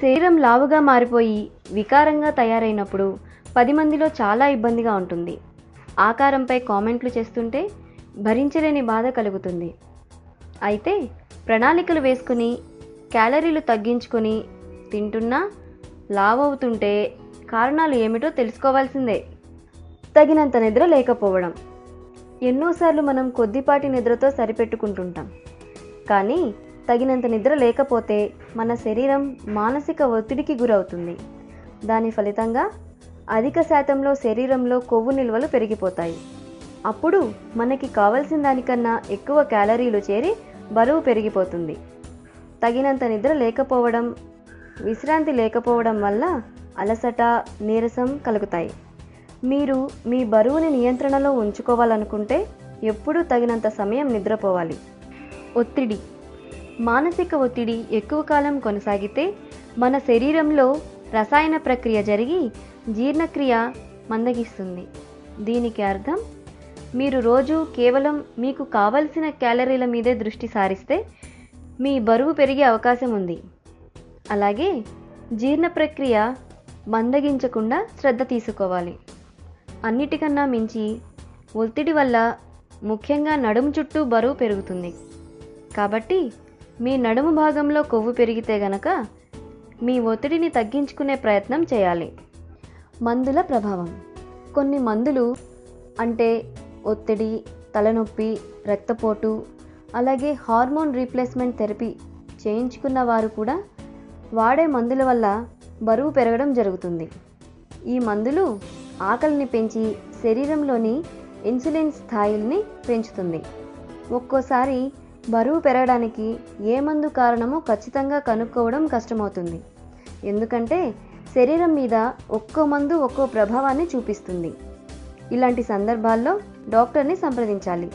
శరీరం లావుగా మారిపోయి వికారంగా తయారైనప్పుడు పది మందిలో చాలా ఇబ్బందిగా ఉంటుంది. ఆకారంపై కామెంట్లు చేస్తుంటే భరించలేని బాధ కలుగుతుంది. అయితే ప్రణాళికలు వేసుకుని క్యాలరీలు తగ్గించుకొని తింటున్నా లావ్ అవుతుంటే కారణాలు ఏమిటో తెలుసుకోవాల్సిందే. తగినంత నిద్ర లేకపోవడం. ఎన్నోసార్లు మనం కొద్దిపాటి నిద్రతో సరిపెట్టుకుంటుంటాం. కానీ తగినంత నిద్ర లేకపోతే మన శరీరం మానసిక ఒత్తిడికి గురవుతుంది. దాని ఫలితంగా అధిక శాతంలో శరీరంలో కొవ్వు నిల్వలు పెరిగిపోతాయి. అప్పుడు మనకి కావలసిన దానికన్నా ఎక్కువ క్యాలరీలు చేరి బరువు పెరిగిపోతుంది. తగినంత నిద్ర లేకపోవడం విశ్రాంతి లేకపోవడం వల్ల అలసట నీరసం కలుగుతాయి. మీరు మీ బరువుని నియంత్రణలో ఉంచుకోవాలనుకుంటే ఎప్పుడూ తగినంత సమయం నిద్రపోవాలి. ఒత్తిడి మానసిక ఒత్తిడి ఎక్కువ కాలం కొనసాగితే మన శరీరంలో రసాయన ప్రక్రియ జరిగి జీర్ణక్రియ మందగిస్తుంది. దీనికి అర్థం మీరు రోజు కేవలం మీకు కావలసిన క్యాలరీల మీదే దృష్టి సారిస్తే మీ బరువు పెరిగే అవకాశం ఉంది. అలాగే జీర్ణ ప్రక్రియ మందగించకుండా శ్రద్ధ తీసుకోవాలి. అన్నిటికన్నా మించి ఒత్తిడి వల్ల ముఖ్యంగా నడుము చుట్టూ బరువు పెరుగుతుంది. కాబట్టి మీ నడుము భాగంలో కొవ్వు పెరిగితే గనక మీ ఒత్తిడిని తగ్గించుకునే ప్రయత్నం చేయాలి. మందుల ప్రభావం. కొన్ని మందులు అంటే ఒత్తిడి తలనొప్పి రక్తపోటు అలాగే హార్మోన్ రీప్లేస్మెంట్ థెరపీ చేయించుకున్న వారు కూడా వాడే మందుల వల్ల బరువు పెరగడం జరుగుతుంది. ఈ మందులు ఆకలిని పెంచి శరీరంలోని ఇన్సులిన్ స్థాయిల్ని పెంచుతుంది. ఒక్కోసారి బరువు పెరగడానికి ఏ మందు కారణమో ఖచ్చితంగా కనుక్కోవడం కష్టమవుతుంది. ఎందుకంటే శరీరం మీద ఒక్కో మందు ఒక్కో ప్రభావాన్ని చూపిస్తుంది. ఇలాంటి సందర్భాల్లో డాక్టర్ని సంప్రదించాలి.